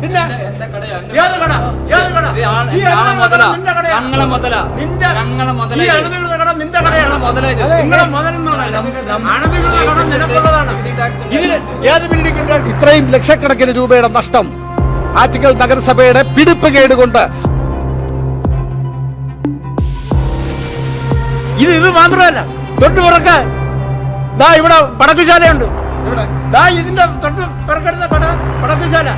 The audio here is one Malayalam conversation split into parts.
പിന്നെ ഏത് കട? ഏത് കട? മുതലാ. ഞങ്ങളെ മുതലാ. നിന്റെ ഞങ്ങളെ മുതലാ ഈ ഇത്. കട നിന്റെ കടയാണ്? ഞങ്ങളെ മുതലാ ഇത്. നിങ്ങളെ മുതലെന്നാണ് അനധികൃത കട നിനക്കുള്ളതാണ്. ഇതിന് ഏത് ബിൽഡിംഗ് ഉണ്ടാക്കി ഇത്രയും ലക്ഷക്കണക്കിന് രൂപയുടെ നഷ്ടം. ആറ്റിക്കൽ നഗരസഭയുടെ പിടിപ്പ് കേടുകൊണ്ട്. ഇത് ഇത് മാത്രമല്ല തൊട്ട് പുറക്ക്. ദാ ഇവിടെ പടക്കുശാലയുണ്ട്. ദാ ഇതിന്റെ തൊട്ട് പുറക്കെടുത്ത പട പടക്കുശാല.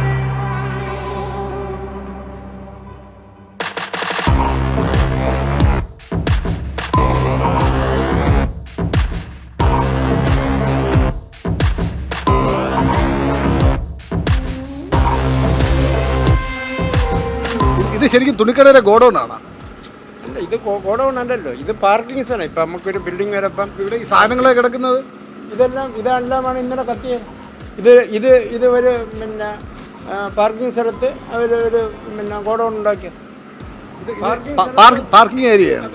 ഇത് ശരിക്കും തുണിക്കടയുടെ ഗോഡൗൺ ആണ്? അല്ല ഇത് ഗോഡൗൺ അല്ലല്ലോ. ഇത് പാർക്കിംഗ് സ്ഥലം. ഇപ്പൊ നമുക്കൊരു ബിൽഡിംഗ് വരെ. ഇപ്പം ഇവിടെ ഈ സാധനങ്ങളെ കിടക്കുന്നത്? ഇതെല്ലാം ഇതെല്ലാമാണ് ഇന്നലെ കത്തിയത് ഇത് ഇത് ഇത് ഒരു പിന്നെ പാർക്കിംഗ് സ്ഥലത്ത് അവർ ഒരു പിന്നെ ഗോഡൗൺ ഉണ്ടാക്കിയത് പാർക്കിംഗ് ഏരിയയാണ്.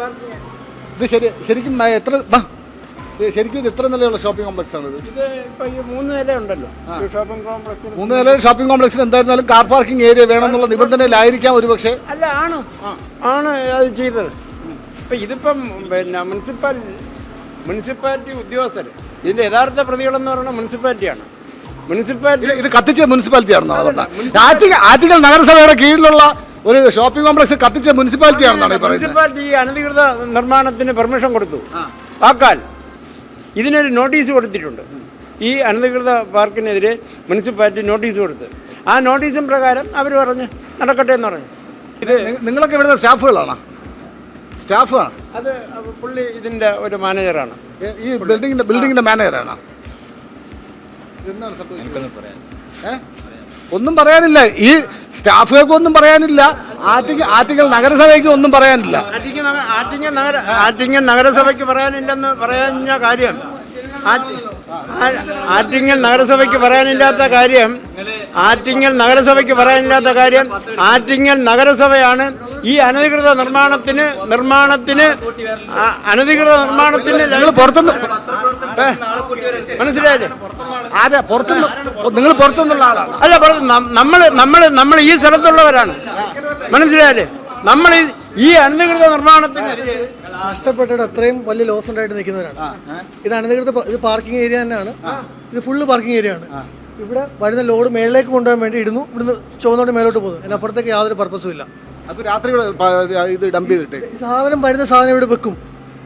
ഇത് ശരി ശരിക്കും എത്ര ശരിക്കും ഇത് എത്ര നിലയുള്ള ഷോപ്പിംഗ് കോംപ്ലക്സ് ആണ് ഇത് ഇത് ഇപ്പൊ ഈ മൂന്ന് നില ഉണ്ടല്ലോ ഈ ഷോപ്പിംഗ് കോംപ്ലക്സിന് മൂന്ന് നില ഷോപ്പിംഗ് കോംപ്ലക്സിൽ എന്തായിരുന്നാലും കാർ പാർക്കിംഗ് ഏരിയ വേണമെന്നുള്ള നിബന്ധനയിലായിരിക്കാം ഒരു പക്ഷേ അല്ല ആണ്. ആണ് അത് ചെയ്തത്. ഇപ്പൊ ഇതിപ്പം പിന്നെ മുനിസിപ്പൽ മുനിസിപ്പാലിറ്റി ഉദ്യോഗസ്ഥർ ഇതിന്റെ യഥാർത്ഥ പ്രതികളെന്ന് പറയുന്നത് മുനിസിപ്പാലിറ്റിയാണ് മുനിസിപ്പാലിറ്റി ഇത് കത്തിച്ച മുനിസിപ്പാലിറ്റി ആണെന്നാണ് അതുകൊണ്ട് ആറ്റിക്കൽ ആറ്റിക്കൽ നഗരസഭയുടെ കീഴിലുള്ള ഒരു ഷോപ്പിംഗ് കോംപ്ലക്സ് കത്തിച്ച മുനിസിപ്പാലിറ്റി ആണെന്നാണ് പറയുന്നത്. മുനിസിപ്പാലിറ്റി ഈ അനധികൃത നിർമ്മാണത്തിന് പെർമിഷൻ കൊടുത്തു. ആക്കാൻ ഇതിനൊരു നോട്ടീസ് കൊടുത്തിട്ടുണ്ട്. ഈ അനധികൃത പാർക്കിനെതിരെ മുനിസിപ്പാലിറ്റി നോട്ടീസ് കൊടുത്ത്. ആ നോട്ടീസും പ്രകാരം അവർ പറഞ്ഞ് നടക്കട്ടെ എന്ന് പറഞ്ഞു. ഇത് നിങ്ങളൊക്കെ ഇവിടുത്തെ സ്റ്റാഫുകളാണോ? സ്റ്റാഫാണ്? അത് പുള്ളി ഇതിന്റെ ഒരു മാനേജറാണ്. ഈ ബിൽഡിങ്ങിന്റെ ബിൽഡിങ്ങിന്റെ മാനേജറാണ്? ഒന്നും പറയാനില്ല. ഈ സ്റ്റാഫുകൾക്ക് ഒന്നും പറയാനില്ല. ആറ്റിങ്ങൽ ആറ്റിങ്ങൽ നഗരസഭയ്ക്ക് ഒന്നും പറയാനില്ല. ആറ്റിങ്ങൽ നഗ- ആറ്റിങ്ങൽ നഗര ആറ്റിങ്ങൽ നഗരസഭയ്ക്ക് പറയാനില്ലെന്ന് പറയാഞ്ഞ കാര്യം ആറ്റിങ്ങൽ നഗരസഭയ്ക്ക് പറയാനില്ലാത്ത കാര്യം ആറ്റിങ്ങൽ നഗരസഭയ്ക്ക് പറയാനില്ലാത്ത കാര്യം ആറ്റിങ്ങൽ നഗരസഭയാണ് ഈ അനധികൃത നിർമ്മാണത്തിന് നിർമ്മാണത്തിന് അനധികൃത നിർമ്മാണത്തിന് ഞങ്ങൾ പുറത്തുനിന്ന് മനസ്സിലായില്ലേ? അതെ പുറത്തുനിന്ന് നിങ്ങൾ പുറത്തുനിന്നുള്ള ആളാണ്. അല്ല പുറത്ത് നമ്മൾ നമ്മൾ നമ്മൾ ഈ സ്ഥലത്തുള്ളവരാണ്. മനസ്സിലായില്ലേ? നമ്മൾ ഈ- ഈ അനധികൃത നിർമ്മാണത്തിനെതിരെ നഷ്ടപ്പെട്ടിട്ട് അത്രയും വലിയ ലോസ് ഉണ്ടായിട്ട് നിൽക്കുന്നവരാണ്. ഇത് അനധികൃത പ- ഇത് പാർക്കിംഗ് ഏരിയ തന്നെയാണ്. ഇത് ഫുള്ള് പാർക്കിംഗ് ഏരിയ ആണ്. ഇവിടെ വരുന്ന ലോഡ് മേളിലേക്ക് കൊണ്ടുപോകാൻ വേണ്ടി ഇടുന്നു. ഇവിടുന്ന് ചുവന്നോട്ട് മേലോട്ട് പോകുന്നു. അതിനപ്പുറത്തേക്ക് യാതൊരു പർപ്പസും ഇല്ല. അപ്പൊ രാത്രി ഇവിടെ പ- ഇത് ഡംപ് ചെയ്തിട്ട്? ഈ സാധനം വരുന്ന സാധനം ഇവിടെ വെക്കും.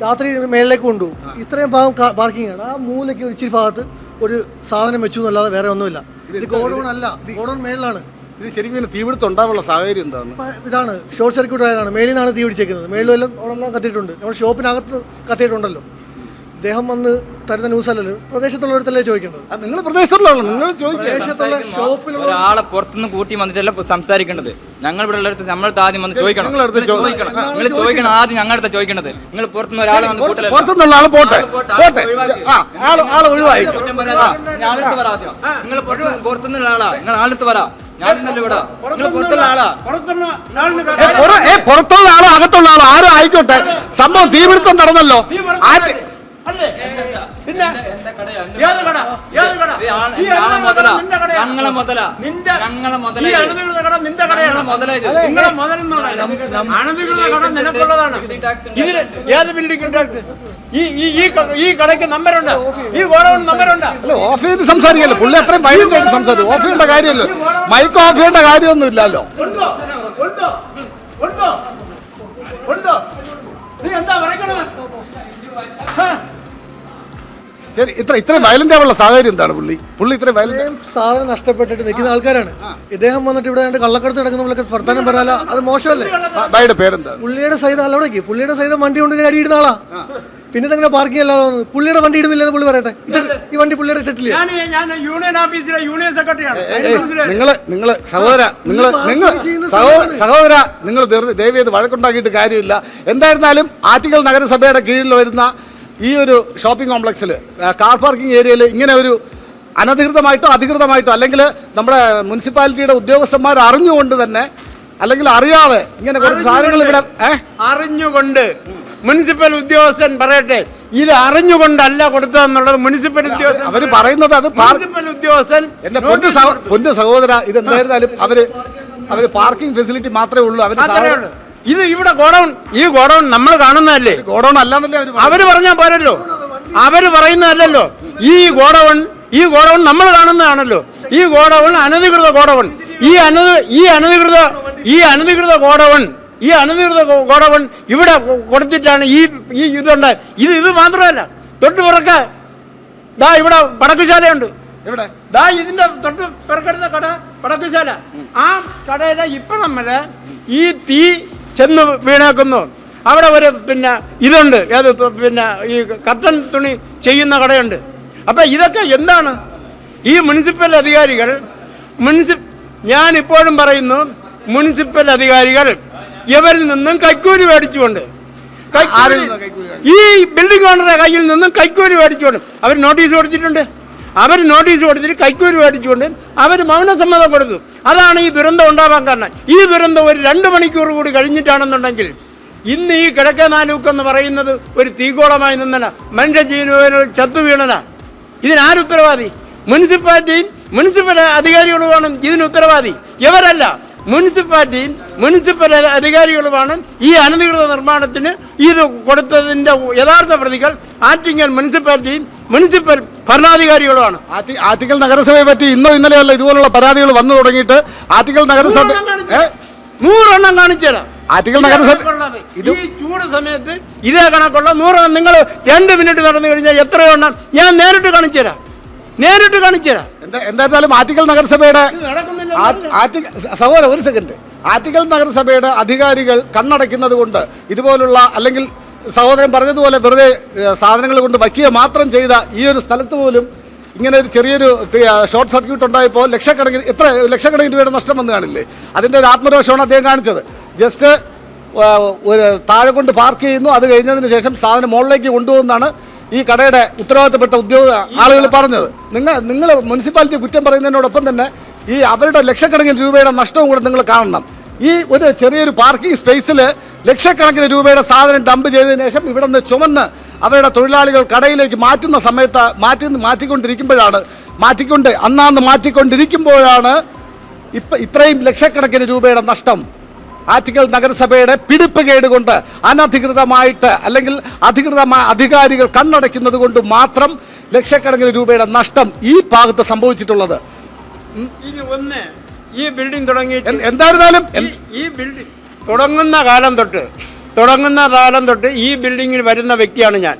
രാത്രി മേളിലേക്ക് കൊണ്ടുപോകും. ഇത്രയും ഭാഗം പാർക്കിംഗ് ആണ്. ആ മൂലയ്ക്ക് ഒരു ഇച്ചിരി ഭാഗത്ത് ഒരു സാധനം വെച്ചു എന്നല്ലാതെ വേറെ ഒന്നുമില്ല. ഇത് ഗോഡൗൺ അല്ല. ഗോഡൗൺ മേളിലാണ്. ഇത് ശരിക്കും ഇതിന് തീപിടുത്തം ഉണ്ടാവാനുള്ള സാഹചര്യം എന്താണ്? ഇതാണ് ഷോർട്ട് സർക്യൂട്ട് ആയതാണ്. മേളിൽ നിന്നാണ് തീ പിടിച്ചേക്കുന്നത്. മേളിലെല്ലാം എല്ലാം കത്തിയിട്ടുണ്ട്. നമ്മുടെ ഷോപ്പിനകത്ത് കത്തിയിട്ടുണ്ടല്ലോ. അദ്ദേഹം വന്ന് തരുന്ന ന്യൂസ് അല്ലല്ലോ. പ്രദേശത്തുള്ളവരത്തല്ലേ ചോദിക്കേണ്ടത്? നിങ്ങൾ പ്രദേശത്തുള്ള നിങ്ങൾ പ്രദേശത്തുള്ള ഷോപ്പിലുള്ള ഒരാളെ പുറത്തുനിന്ന് കൂട്ടി വന്നിട്ടല്ല സംസാരിക്കേണ്ടത്? ഞങ്ങൾ ഇവിടെ ഉള്ളടത്ത് നമ്മളടുത്ത് ആദ്യം വന്ന് ചോദിക്കണം. ചോദിക്കണം. നിങ്ങൾ ചോദിക്കണം ആദ്യം ഞങ്ങളടുത്ത് ചോദിക്കണത് നിങ്ങൾ പുറത്തുനിന്ന് ഒരാളെ വന്ന് കൂട്ടലല്ല പുറത്തുനിന്നുള്ള ആൾ പോട്ടെ. പോട്ടെ ആ ആൾ ആൾ ഒഴിവായി നിങ്ങൾ പുറത്തുനിന്ന് പുറത്തുനിന്നുള്ള ആളാ. നിങ്ങൾ ആളെടുത്ത് പറ പുറത്തുള്ള ആളാ. അകത്തുള്ള ആളോ? ആരും ആയിക്കോട്ടെ. സംഭവം തീപിടുത്തം നടന്നല്ലോ. ഏത് ഞങ്ങളെ മുതലാ. ഞങ്ങളെ മുതലാ ബിൽഡിംഗ് ടാക്സ് ഈ കടയ്ക്ക് നമ്പരുണ്ട്. ഈ ഗോഡൌൺ നമ്പറുണ്ട് അല്ല ഓഫ് ചെയ്ത് സംസാരിക്കല്ലോ? പുള്ളി അത്രയും വൈലന്റ് ആയിട്ട് സംസാരിച്ചു ഓഫ് ചെയ്യേണ്ട കാര്യമല്ലോ മൈക്ക് ഓഫ് ചെയ്യേണ്ട കാര്യമൊന്നും ഇല്ലല്ലോ ഉണ്ടോ ഉണ്ടോ ഉണ്ടോ ഉണ്ടോ നീ എന്താ പറയണത് ഹാ? ശരി ഇത്ര ഇത്രയും വയലന്റ് ആവുള്ള സാഹചര്യം എന്താണ് പുള്ളി? പുള്ളി ഇത്രയും വയലന്റ് സാധനം നഷ്ടപ്പെട്ടിട്ട് നിൽക്കുന്ന ആൾക്കാരാണ്. ഇദ്ദേഹം വന്നിട്ട് ഇവിടെ രണ്ട് കള്ളക്കടത്ത് നടക്കുന്ന പുള്ളിക്ക് വർത്താനം പറഞ്ഞാൽ അത് മോശമല്ലേ? ഭായിയുടെ പേരെന്താ പുള്ളിയുടെ സഹിതം അല്ല അവിടേക്ക്. പുള്ളിയുടെ സഹിതം വണ്ടി കൊണ്ട് അടിയിടുന്ന ആളാ. പിന്നെ നിങ്ങളെ പാർക്കിംഗ് അല്ലാതെ? പുള്ളിയുടെ വണ്ടി ഇടുന്നില്ലെന്ന് പുള്ളി പറയട്ടെ ഇത് ഈ വണ്ടി പുള്ളിയുടെ ഇട്ടിട്ടില്ല? നിങ്ങൾ നിങ്ങൾ സഹോദര നിങ്ങൾ നിങ്ങൾ സഹോദര സഹോദര നിങ്ങൾ ദയവ് ചെയ്ത് വഴക്കുണ്ടാക്കിയിട്ട് കാര്യമില്ല എന്തായിരുന്നാലും ആറ്റിക്കൽ നഗരസഭയുടെ കീഴിൽ വരുന്ന ഈ ഒരു ഷോപ്പിംഗ് കോംപ്ലക്സിൽ കാർ പാർക്കിംഗ് ഏരിയയിൽ ഇങ്ങനെ ഒരു അനധികൃതമായിട്ടോ അധികൃതമായിട്ടോ അല്ലെങ്കിൽ നമ്മുടെ മുനിസിപ്പാലിറ്റിയുടെ ഉദ്യോഗസ്ഥന്മാർ അറിഞ്ഞുകൊണ്ട് തന്നെ അല്ലെങ്കിൽ അറിയാതെ ഇങ്ങനെ കുറച്ച് സാധനങ്ങൾ ഇവിടെ അറിഞ്ഞുകൊണ്ട് മുനിസിപ്പൽ ഉദ്യോഗസ്ഥൻ പറയട്ടെ ഇത് അറിഞ്ഞുകൊണ്ടല്ല കൊടുത്തതെന്നുള്ളത് മുനിസിപ്പൽ ഉദ്യോഗസ്ഥൻ അവർ പറയുന്നത് അത് മുനിസിപ്പൽ ഉദ്യോഗസ്ഥൻ എന്റെ പൊന്നു സഹോദര ഇത് എന്തായിരുന്നാലും അവർ അവർ പാർക്കിംഗ് ഫെസിലിറ്റി മാത്രമേ ഉള്ളൂ അവർ ഇത് ഇവിടെ ഗോഡൗൺ ഈ ഗോഡൗൺ നമ്മൾ കാണുന്നതല്ലേ? ഗോഡൌൺ അല്ലാന്നല്ലേ അവർ പറഞ്ഞാൽ പോരല്ലോ. അവർ പറയുന്നതല്ലല്ലോ. ഈ ഗോഡൗൺ ഈ ഗോഡൗൺ നമ്മൾ കാണുന്നതാണല്ലോ. ഈ ഗോഡൗൺ അനധികൃത ഗോഡൗൺ. ഈ അന ഈ അനധികൃത ഈ അനധികൃത ഗോഡൗൺ ഈ അനധികൃത ഗോഡൗൺ ഇവിടെ കൊടുത്തിട്ടാണ് ഈ ഈ ഇതുണ്ട്. ഇത് ഇത് മാത്രമല്ല തൊട്ട് പുറക്ക ദാ ഇവിടെ പടക്കുശാലയുണ്ട്. ഇവിടെ ദാ ഇതിന്റെ തൊട്ട് പിറക്കെടുത്ത കട പടക്കുശാല. ആ കടയിലെ ഇപ്പൊ നമ്മൾ ഈ തീ ചെന്ന് വീണേക്കുന്നു. അവിടെ ഒരു പിന്നെ ഇതുണ്ട്. ഏത് പിന്നെ ഈ കട്ടൻ തുണി ചെയ്യുന്ന കടയുണ്ട്. അപ്പൊ ഇതൊക്കെ എന്താണ്? ഈ മുനിസിപ്പൽ അധികാരികൾ മുനിസിപ്പ് ഞാൻ ഇപ്പോഴും പറയുന്നു മുനിസിപ്പൽ അധികാരികൾ ഇവരിൽ നിന്നും കൈക്കൂലി മേടിച്ചുകൊണ്ട് ഈ ബിൽഡിംഗ് ഓണറുടെ കയ്യിൽ നിന്നും കൈക്കൂലി മേടിച്ചുകൊണ്ട് അവർ നോട്ടീസ് കൊടുത്തിട്ടുണ്ട്. അവർ നോട്ടീസ് കൊടുത്തിട്ട് കൈക്കൂലി മേടിച്ചുകൊണ്ട് അവർ മൗനസമ്മതം കൊടുത്തു. അതാണ് ഈ ദുരന്തം ഉണ്ടാവാൻ കാരണം. ഈ ദുരന്തം ഒരു രണ്ട് മണിക്കൂർ കൂടി കഴിഞ്ഞിട്ടാണെന്നുണ്ടെങ്കിൽ ഇന്ന് ഈ കിഴക്കേ നാലൂക്കെന്ന് പറയുന്നത് ഒരു തീകോളമായി നിന്നല മനുഷ്യജീവന ചത്തു വീണല ഇതിനാരുത്തരവാദി? മുനിസിപ്പാലിറ്റിയും മുനിസിപ്പൽ അധികാരികളുമാണ് ഇതിന് ഉത്തരവാദി. ഇവരല്ല. മുനിസിപ്പാലിറ്റിയും മുനിസിപ്പൽ അധികാരികളുമാണ് ഈ അനധികൃത നിർമ്മാണത്തിന് ഇത് കൊടുത്തതിന്റെ യഥാർത്ഥ പ്രതികൾ ആറ്റിങ്ങൽ മുനിസിപ്പാലിറ്റിയും മുനിസിപ്പൽ ഭരണാധികാരികളുമാണ്. ആറ്റിങ്ങൽ നഗരസഭയെ പറ്റി ഇന്നോ ഇന്നലെയല്ല ഇതുപോലുള്ള പരാതികൾ വന്നു തുടങ്ങിയിട്ട് ആറ്റിങ്ങൽ നഗരസഭ നൂറെണ്ണം കാണിച്ചു ഏ? കാണിച്ചുതരാം ആറ്റിങ്ങൽ ഇതേ നഗരസഭ ഇത് ചൂട് സമയത്ത് ഇതേ കണക്കുള്ള നൂറെണ്ണം നിങ്ങൾ രണ്ട് മിനിറ്റ് നടന്നു കഴിഞ്ഞാൽ എത്ര എണ്ണം ഞാൻ നേരിട്ട് കാണിച്ചു തരാം. നേരിട്ട് കാണിച്ചു തരാം. എന്താ എന്തായിരുന്നാലും ആറ്റിങ്ങൽ നഗരസഭയുടെ സഹോദരൻ ഒരു സെക്കൻഡ്. ആറ്റിക്കൽ നഗരസഭയുടെ അധികാരികൾ കണ്ണടയ്ക്കുന്നത് കൊണ്ട് ഇതുപോലുള്ള അല്ലെങ്കിൽ സഹോദരൻ പറഞ്ഞതുപോലെ വെറുതെ സാധനങ്ങൾ കൊണ്ട് വയ്ക്കുക മാത്രം ചെയ്ത ഈ ഒരു സ്ഥലത്ത് പോലും ഇങ്ങനെ ഒരു ചെറിയൊരു ഷോർട്ട് സർക്യൂട്ട് ഉണ്ടായപ്പോൾ ലക്ഷക്കണക്കിന് എത്ര ലക്ഷക്കണക്കിന് രൂപയുടെ നഷ്ടം വന്നു കാണില്ലേ? അതിന്റെ ഒരു ആത്മരോഷമാണ് അദ്ദേഹം കാണിച്ചത്. ജസ്റ്റ് ഒരു താഴെ കൊണ്ട് പാർക്ക് ചെയ്യുന്നു. അത് കഴിഞ്ഞതിന് ശേഷം സാധനം മുകളിലേക്ക് കൊണ്ടുപോകുന്നതാണ് ഈ കടയുടെ ഉത്തരവാദിത്തപ്പെട്ട ഉദ്യോഗ ആളുകൾ പറഞ്ഞത്. നിങ്ങൾ നിങ്ങൾ മുനിസിപ്പാലിറ്റി കുറ്റം പറയുന്നതിനോടൊപ്പം തന്നെ ഈ അവരുടെ ലക്ഷക്കണക്കിന് രൂപയുടെ നഷ്ടവും കൂടെ നിങ്ങൾ കാണണം. ഈ ഒരു ചെറിയൊരു പാർക്കിംഗ് സ്പേസിൽ ലക്ഷക്കണക്കിന് രൂപയുടെ സാധനം ഡംപ് ചെയ്തതിനു ശേഷം ഇവിടെ നിന്ന് ചുമന്ന് അവരുടെ തൊഴിലാളികൾ കടയിലേക്ക് മാറ്റുന്ന സമയത്ത് മാറ്റി മാറ്റിക്കൊണ്ടിരിക്കുമ്പോഴാണ് മാറ്റിക്കൊണ്ട് അന്നാന്ന് മാറ്റിക്കൊണ്ടിരിക്കുമ്പോഴാണ് ഇപ്പം ഇത്രയും ലക്ഷക്കണക്കിന് രൂപയുടെ നഷ്ടം. ആറ്റിക്കൽ നഗരസഭയുടെ പിടിപ്പ് കേടുകൊണ്ട് അനധികൃതമായിട്ട് അല്ലെങ്കിൽ അധികൃതമായ അധികാരികൾ കണ്ണടയ്ക്കുന്നത് കൊണ്ട് മാത്രം ലക്ഷക്കണക്കിന് രൂപയുടെ നഷ്ടം ഈ ഭാഗത്ത് സംഭവിച്ചിട്ടുള്ളത്. ഇനി ഒന്ന് ഈ ബിൽഡിംഗ് തുടങ്ങി എന്തായിരുന്നാലും ഈ- ബിൽഡിംഗ് തുടങ്ങുന്ന കാലം തൊട്ട് തുടങ്ങുന്ന കാലം തൊട്ട് ഈ ബിൽഡിങ്ങിൽ വരുന്ന വ്യക്തിയാണ് ഞാൻ.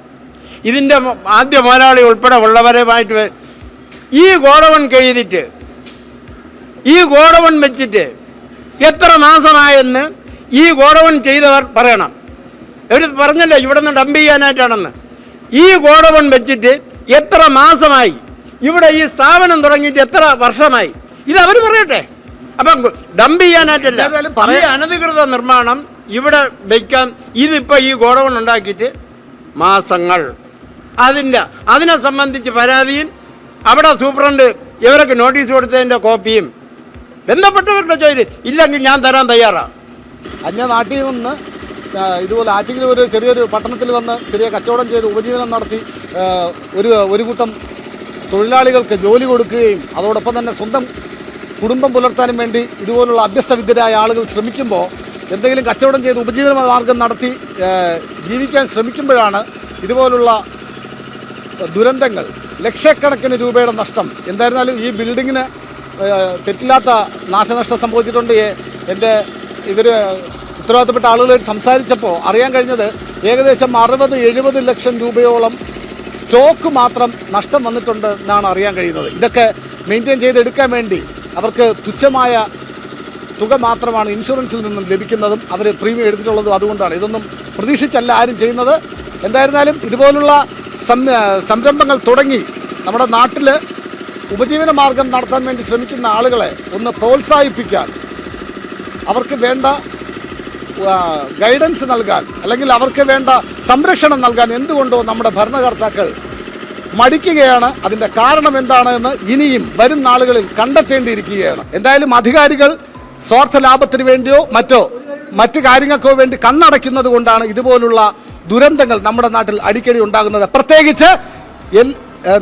ഇതിന്റെ ആദ്യ മുതലാളി ഉൾപ്പെടെ ഉള്ളവരുമായിട്ട് ഈ ഗോഡവൺ ചെയ്തിട്ട് ഈ ഗോഡവൺ വെച്ചിട്ട് എത്ര മാസമായെന്ന് ഈ ഗോഡവൺ ചെയ്തവർ പറയണം. അവർ പറഞ്ഞല്ലോ ഇവിടെ നിന്ന് ഡംപ് ചെയ്യാനായിട്ടാണെന്ന്. ഈ ഗോഡവൺ വെച്ചിട്ട് എത്ര മാസമായി ഇവിടെ ഈ സ്ഥാപനം തുടങ്ങിയിട്ട് എത്ര വർഷമായി? ഇത് അവർ പറയട്ടെ. അപ്പം ഡംപ് ചെയ്യാനായിട്ടല്ല. പറയ. ഈ അനധികൃത നിർമ്മാണം ഇവിടെ വയ്ക്കാൻ ഇതിപ്പോൾ ഈ ഗോഡൗൺ ഉണ്ടാക്കിയിട്ട് മാസങ്ങൾ. അതിന്റെ അതിനെ സംബന്ധിച്ച് പരാതിയും അവിടെ സൂപ്രണ്ട് ഇവരൊക്കെ നോട്ടീസ് കൊടുത്തതിന്റെ കോപ്പിയും ബന്ധപ്പെട്ടവരുടെ ചോദ്യം ഇല്ലെങ്കിൽ ഞാൻ തരാൻ തയ്യാറാണ് അന്യനാട്ടിൽ നിന്ന് ഇതുപോലെ ആറ്റിങ്ങിൽ ഒരു ചെറിയൊരു പട്ടണത്തിൽ വന്ന് ചെറിയ കച്ചവടം ചെയ്ത് ഉപജീവനം നടത്തി ഒരു ഒരു കൂട്ടം തൊഴിലാളികൾക്ക് ജോലി കൊടുക്കുകയും അതോടൊപ്പം തന്നെ സ്വന്തം കുടുംബം പുലർത്താനും വേണ്ടി ഇതുപോലുള്ള അഭ്യസ്തവിദ്യരായ ആളുകൾ ശ്രമിക്കുമ്പോൾ എന്തെങ്കിലും കച്ചവടം ചെയ്ത് ഉപജീവന മാർഗം നടത്തി ജീവിക്കാൻ ശ്രമിക്കുമ്പോഴാണ് ഇതുപോലുള്ള ദുരന്തങ്ങൾ ലക്ഷക്കണക്കിന് രൂപയുടെ നഷ്ടം. എന്തായിരുന്നാലും ഈ ബിൽഡിങ്ങിന് തെറ്റില്ലാത്ത നാശനഷ്ടം സംഭവിച്ചിട്ടുണ്ട്. എന്റെ ഇവർ ഉത്തരവാദിത്തപ്പെട്ട ആളുകളായിട്ട് സംസാരിച്ചപ്പോൾ അറിയാൻ കഴിഞ്ഞത് ഏകദേശം അറുപത് എഴുപത് ലക്ഷം രൂപയോളം സ്റ്റോക്ക് മാത്രം നഷ്ടം വന്നിട്ടുണ്ട് എന്നാണ് അറിയാൻ കഴിയുന്നത്. ഇതൊക്കെ മെയിന്റെയിൻ ചെയ്തെടുക്കാൻ വേണ്ടി അവർക്ക് തുച്ഛമായ തുക മാത്രമാണ് ഇൻഷുറൻസിൽ നിന്നും ലഭിക്കുന്നതും അവർ പ്രീമിയം എടുത്തിട്ടുള്ളതും അതുകൊണ്ടാണ്. ഇതൊന്നും പ്രതീക്ഷിച്ചല്ല ആരും ചെയ്യുന്നത്. എന്തായിരുന്നാലും ഇതുപോലുള്ള സംരംഭങ്ങൾ തുടങ്ങി നമ്മുടെ നാട്ടിൽ ഉപജീവന മാർഗം നടത്താൻ വേണ്ടി ശ്രമിക്കുന്ന ആളുകളെ ഒന്ന് പ്രോത്സാഹിപ്പിക്കാൻ അവർക്ക് വേണ്ട ഗൈഡൻസ് നൽകാൻ അല്ലെങ്കിൽ അവർക്ക് വേണ്ട സംരക്ഷണം നൽകാൻ എന്തുകൊണ്ടോ നമ്മുടെ ഭരണകർത്താക്കൾ മടിക്കുകയാണ്. അതിന്റെ കാരണം എന്താണ് എന്ന് ഇനിയും വരും നാളുകളിൽ കണ്ടെത്തേണ്ടിയിരിക്കുകയാണ്. എന്തായാലും അധികാരികൾ സ്വാർത്ഥ ലാഭത്തിന് വേണ്ടിയോ മറ്റോ മറ്റു കാര്യങ്ങൾക്കോ വേണ്ടി കണ്ണടയ്ക്കുന്നത് കൊണ്ടാണ് ഇതുപോലുള്ള ദുരന്തങ്ങൾ നമ്മുടെ നാട്ടിൽ അടിക്കടി ഉണ്ടാകുന്നത്. പ്രത്യേകിച്ച്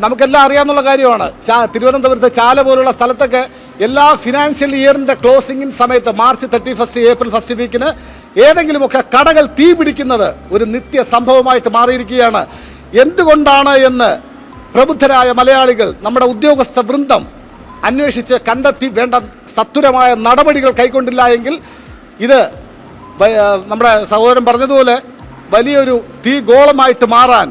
നമുക്കെല്ലാം അറിയാവുന്ന കാര്യമാണ്. ചാ തിരുവനന്തപുരത്ത് ചാല പോലുള്ള സ്ഥലത്തൊക്കെ എല്ലാ ഫിനാൻഷ്യൽ ഇയറിന്റെ ക്ലോസിംഗിൻ സമയത്ത് March thirty first April first വീക്കിന് ഏതെങ്കിലുമൊക്കെ കടകൾ തീ പിടിക്കുന്നത് ഒരു നിത്യ സംഭവമായിട്ട് മാറിയിരിക്കുകയാണ്. എന്തുകൊണ്ടാണ് എന്ന് പ്രബുദ്ധരായ മലയാളികൾ നമ്മുടെ ഉദ്യോഗസ്ഥ വൃന്ദം അന്വേഷിച്ച് കണ്ടെത്തി വേണ്ട സത്വരമായ നടപടികൾ കൈക്കൊണ്ടില്ല എങ്കിൽ ഇത് നമ്മുടെ സഹോദരൻ പറഞ്ഞതുപോലെ വലിയൊരു തീ ഗോളമായിട്ട് മാറാൻ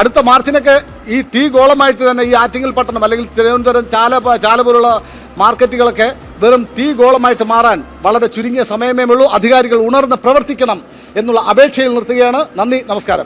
അടുത്ത മാർച്ചിനൊക്കെ ഈ തീ ഗോളമായിട്ട് തന്നെ ഈ ആറ്റിങ്ങൽ പട്ടണം അല്ലെങ്കിൽ തിരുവനന്തപുരം ചാല ചാല പോലുള്ള മാർക്കറ്റുകളൊക്കെ വെറും തീ ഗോളമായിട്ട് മാറാൻ വളരെ ചുരുങ്ങിയ സമയമേ ഉള്ളൂ. അധികാരികൾ ഉണർന്ന് പ്രവർത്തിക്കണം എന്നുള്ള അപേക്ഷയിൽ നിർത്തുകയാണ്. നന്ദി നമസ്കാരം.